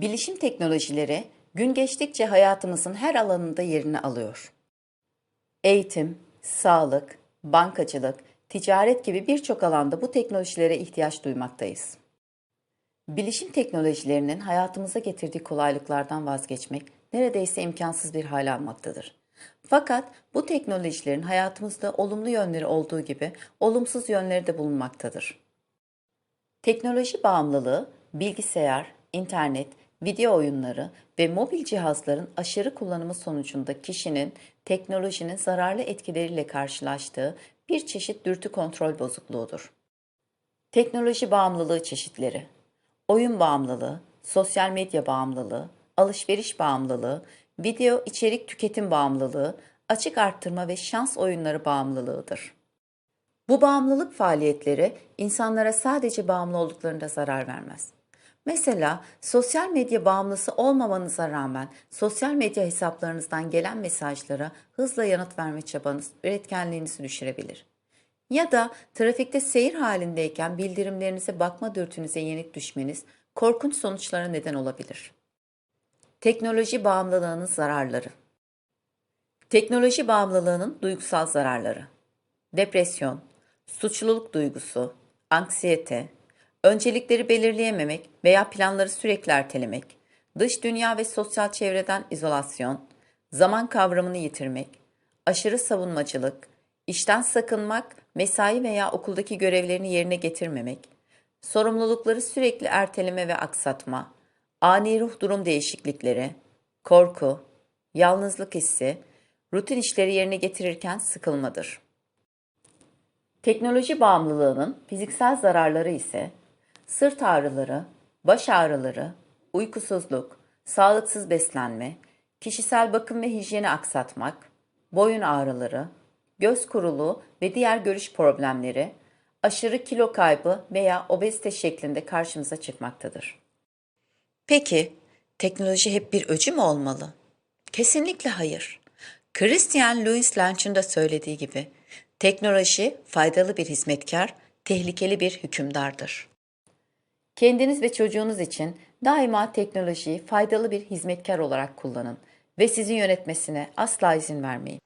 Bilişim teknolojileri gün geçtikçe hayatımızın her alanında yerini alıyor. Eğitim, sağlık, bankacılık, ticaret gibi birçok alanda bu teknolojilere ihtiyaç duymaktayız. Bilişim teknolojilerinin hayatımıza getirdiği kolaylıklardan vazgeçmek neredeyse imkansız bir hal almaktadır. Fakat bu teknolojilerin hayatımızda olumlu yönleri olduğu gibi olumsuz yönleri de bulunmaktadır. Teknoloji bağımlılığı, bilgisayar, internet, video oyunları ve mobil cihazların aşırı kullanımı sonucunda kişinin teknolojinin zararlı etkileriyle karşılaştığı bir çeşit dürtü kontrol bozukluğudur. Teknoloji bağımlılığı çeşitleri Oyun bağımlılığı, sosyal medya bağımlılığı, alışveriş bağımlılığı, video içerik tüketim bağımlılığı, açık arttırma ve şans oyunları bağımlılığıdır. Bu bağımlılık faaliyetleri insanlara sadece bağımlı olduklarında zarar vermez. Mesela sosyal medya bağımlısı olmamanıza rağmen sosyal medya hesaplarınızdan gelen mesajlara hızla yanıt verme çabanız üretkenliğinizi düşürebilir. Ya da trafikte seyir halindeyken bildirimlerinize bakma dürtünüze yenik düşmeniz korkunç sonuçlara neden olabilir. Teknoloji bağımlılığının zararları Teknoloji bağımlılığının duygusal zararları Depresyon, suçluluk duygusu, anksiyete, öncelikleri belirleyememek veya planları sürekli ertelemek, dış dünya ve sosyal çevreden izolasyon, zaman kavramını yitirmek, aşırı savunmacılık, işten sakınmak, mesai veya okuldaki görevlerini yerine getirmemek, sorumlulukları sürekli erteleme ve aksatma, ani ruh durum değişiklikleri, korku, yalnızlık hissi, rutin işleri yerine getirirken sıkılmadır. Teknoloji bağımlılığının fiziksel zararları ise sırt ağrıları, baş ağrıları, uykusuzluk, sağlıksız beslenme, kişisel bakım ve hijyeni aksatmak, boyun ağrıları, göz kuruluğu ve diğer görüş problemleri, aşırı kilo kaybı veya obezite şeklinde karşımıza çıkmaktadır. Peki, teknoloji hep bir öcü mü olmalı? Kesinlikle hayır. Christian Louis Lynch'ın da söylediği gibi, teknoloji faydalı bir hizmetkar, tehlikeli bir hükümdardır. Kendiniz ve çocuğunuz için daima teknolojiyi faydalı bir hizmetkar olarak kullanın ve sizi yönetmesine asla izin vermeyin.